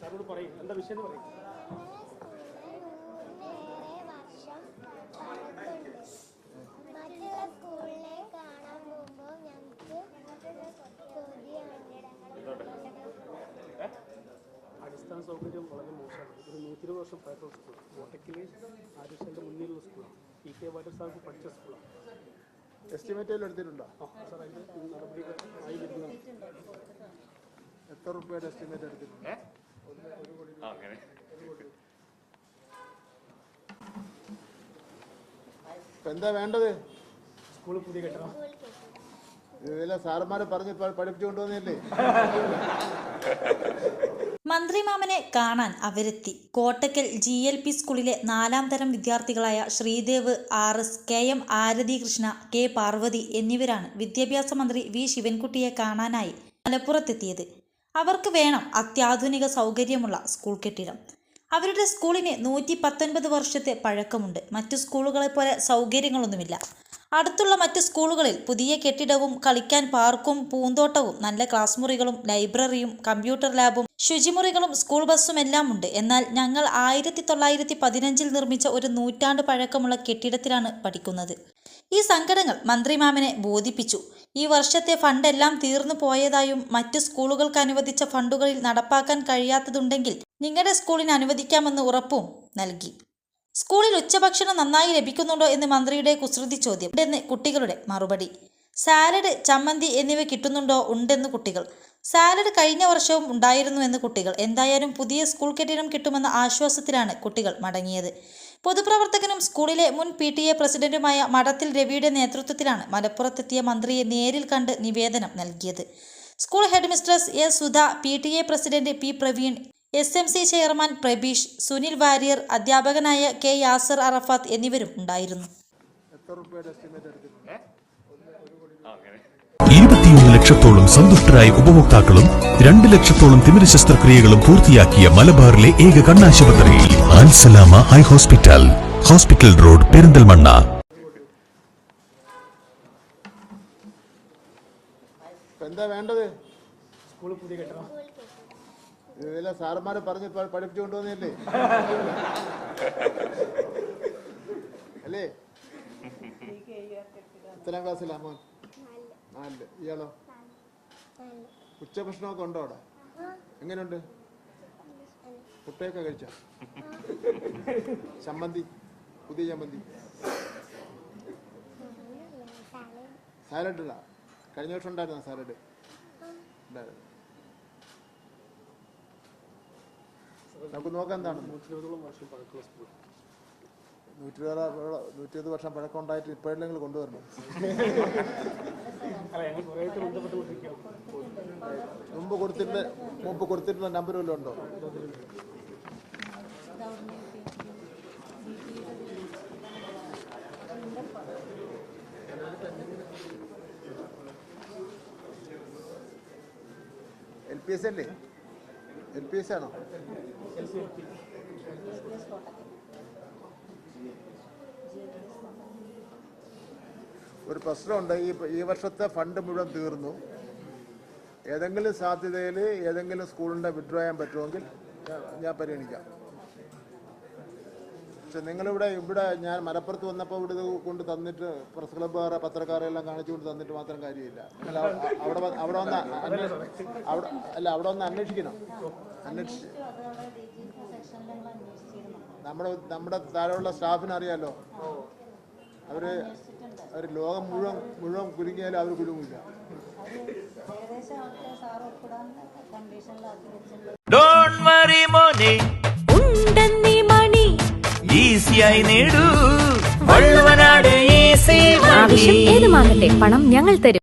സാറിനോട് പറയും. എന്താ വിഷയം എന്ന് പറയും. അടിസ്ഥാന സൗകര്യം വളരെ മോശമാണ്. ഒരു നൂറ്റി ഇരുപത് വർഷം പഴക്കമുള്ള സ്കൂൾ. കോട്ടക്കിൽ ആരുഷന്റെ മുന്നിലുള്ള സ്കൂളാണ് പി കെ വാട്ടർ സാർക്ക് പഠിച്ച സ്കൂളാണ് എസ്റ്റിമേറ്റ് എടുത്തിട്ടുണ്ടോ? ആ സാർ അതിന്റെ നടപടികൾ ആയി വരുന്നതാണ്. എത്ര റുപ്യയുടെ എസ്റ്റിമേറ്റ് എടുത്തിട്ടുണ്ട്? ഇപ്പൊ എന്താ വേണ്ടത്? സ്കൂളിൽ പുതിയ കെട്ടണം. ഇതെല്ലാം സാറന്മാരെ പറഞ്ഞ് പഠിപ്പിച്ചു കൊണ്ടുവന്നില്ലേ മന്ത്രിമാമനെ കാണാൻ അവരെത്തി. കോട്ടക്കൽ ജി എൽ പി സ്കൂളിലെ നാലാം തരം വിദ്യാർത്ഥികളായ Sreedev R S K M Arathi Krishna K Parvathi എന്നിവരാണ് വിദ്യാഭ്യാസ മന്ത്രി വി ശിവൻകുട്ടിയെ കാണാനായി മലപ്പുറത്തെത്തിയത്. അവർക്ക് വേണം അത്യാധുനിക സൗകര്യമുള്ള സ്കൂൾ കെട്ടിടം. അവരുടെ സ്കൂളിന് നൂറ്റി പത്തൊൻപത് വർഷത്തെ പഴക്കമുണ്ട്. മറ്റു സ്കൂളുകളെ പോലെ സൗകര്യങ്ങളൊന്നുമില്ല. അടുത്തുള്ള മറ്റ് സ്കൂളുകളിൽ പുതിയ കെട്ടിടവും കളിക്കാൻ പാർക്കും പൂന്തോട്ടവും നല്ല ക്ലാസ് മുറികളും ലൈബ്രറിയും കമ്പ്യൂട്ടർ ലാബും ശുചിമുറികളും സ്കൂൾ ബസ്സും എല്ലാം ഉണ്ട് എന്നാൽ ഞങ്ങൾ ആയിരത്തി തൊള്ളായിരത്തി പതിനഞ്ചിൽ നിർമ്മിച്ച ഒരു നൂറ്റാണ്ട് പഴക്കമുള്ള കെട്ടിടത്തിലാണ് പഠിക്കുന്നത്. ഈ സങ്കടങ്ങൾ മന്ത്രിമാമനെ ബോധിപ്പിച്ചു. ഈ വർഷത്തെ ഫണ്ടെല്ലാം തീർന്നു പോയതായും മറ്റ് സ്കൂളുകൾക്ക് അനുവദിച്ച ഫണ്ടുകളിൽ നടപ്പാക്കാൻ കഴിയാത്തതുണ്ടെങ്കിൽ നിങ്ങളുടെ സ്കൂളിന് അനുവദിക്കാമെന്ന് ഉറപ്പും നൽകി. സ്കൂളിൽ ഉച്ചഭക്ഷണം നന്നായി ലഭിക്കുന്നുണ്ടോ എന്ന് മന്ത്രിയുടെ കുസൃതി ചോദ്യം. ഉണ്ടെന്ന് കുട്ടികളുടെ മറുപടി. സാലഡ് ചമ്മന്തി എന്നിവ കിട്ടുന്നുണ്ടോ? ഉണ്ടെന്ന് കുട്ടികൾ. സാലഡ് കഴിഞ്ഞ വർഷവും ഉണ്ടായിരുന്നു എന്ന് കുട്ടികൾ. എന്തായാലും പുതിയ സ്കൂൾ കെട്ടിടം കിട്ടുമെന്ന ആശ്വാസത്തിലാണ് കുട്ടികൾ മടങ്ങിയത്. പൊതുപ്രവർത്തകനും സ്കൂളിലെ മുൻ പി ടി എ പ്രസിഡന്റുമായ മഠത്തിൽ രവിയുടെ നേതൃത്വത്തിലാണ് മലപ്പുറത്തെത്തിയ മന്ത്രിയെ നേരിൽ കണ്ട് നിവേദനം നൽകിയത്. School headmistress S Sudha P T A president P Praveen S M C chairman Prabeesh Sunil Warrier അധ്യാപകനായ കെ യാസർ അറഫാത്ത് എന്നിവരും ഉണ്ടായിരുന്നു. ഇരുപത്തിയൊന്ന് ലക്ഷത്തോളം സന്തുഷ്ടരായ ഉപഭോക്താക്കളും രണ്ട് ലക്ഷത്തോളം തിമിര ശസ്ത്രക്രിയകളും പൂർത്തിയാക്കിയ മലബാറിലെ ഏക കണ്ണാശുപത്രി. Alsalama eye hospital. Hospital road Perinthalmanna. എന്താ വേണ്ടത്? സ്കൂളിൽ പുതിയ കെട്ടണം. സാറന്മാരെ പറഞ്ഞ് പഠിപ്പിച്ചു കൊണ്ടുവന്നില്ലേ അല്ലേ? എത്രാം ക്ലാസ്സിലാ മോൻ? നാലിൽ. ഇയാളോ? ഉച്ചഭക്ഷണമൊക്കെ ഉണ്ടോ അവിടെ? എങ്ങനെയുണ്ട്? മുട്ടയൊക്കെ കഴിച്ച? ചമ്മന്തി. പുതിയ ചമ്മന്തി. സാലഡ് ഇടാ കഴിഞ്ഞ വർഷം ഉണ്ടായിരുന്ന സാലഡ്? ഉണ്ടായിരുന്നു. നമുക്ക് നോക്കാം എന്താണ്. നൂറ്റി ഇരുപതോളം വർഷം പഴക്കമുള്ള സ്കൂൾ നൂറ്റി നൂറ്റി ഇരുപത് വർഷം പഴക്കം ഉണ്ടായിട്ട് ഇപ്പോഴെങ്കിലും നിങ്ങൾ കൊണ്ടുവരണം മുമ്പ് കൊടുത്തിട്ട് മുമ്പ് കൊടുത്തിട്ടുള്ള നമ്പർ വല്ലതും ഉണ്ടോ? എൽ പി എസ് അല്ലേ? എൽ പി എസ് ആണോ? എൽ പി എസ് പി ഒരു പ്രശ്നമുണ്ട്. ഈ ഈ വർഷത്തെ ഫണ്ട് മുഴുവൻ തീർന്നു. ഏതെങ്കിലും സാധ്യതയിൽ ഏതെങ്കിലും സ്കൂളിന്റെ വിഡ്രോ ചെയ്യാൻ പറ്റുമെങ്കിൽ ഞാൻ- പരിഗണിക്കാം. പക്ഷെ നിങ്ങളിവിടെ ഇവിടെ ഞാൻ മലപ്പുറത്ത് വന്നപ്പോൾ ഇവിടെ കൊണ്ട് തന്നിട്ട് പ്രസ് ക്ലബ്ബുകാരെ വേറെ എല്ലാം കാണിച്ചു കൊണ്ട് തന്നിട്ട് മാത്രം കാര്യമില്ല. അവ- അവിടെ അവിടെ വന്ന് അവിടെ അല്ല അവിടെ വന്ന് അന്വേഷിക്കണം. അന്വേഷിച്ച്. നമ്മുടെ നമ്മുടെ താഴെയുള്ള സ്റ്റാഫിന് അവർ അവർ ലോകം മുഴുവൻ മുഴുവൻ കുലുങ്ങിയാലും അവർ കുലുങ്ങില്ല ഡോണ്ട് വറി മോനെ. ഉണ്ടെന്നീ മണി. ഈസിയായി നേടൂ. വള്ളുവനാട് ഈസി ആവശ്യം ഏതുമാകട്ടെ പണം ഞങ്ങൾ തരും.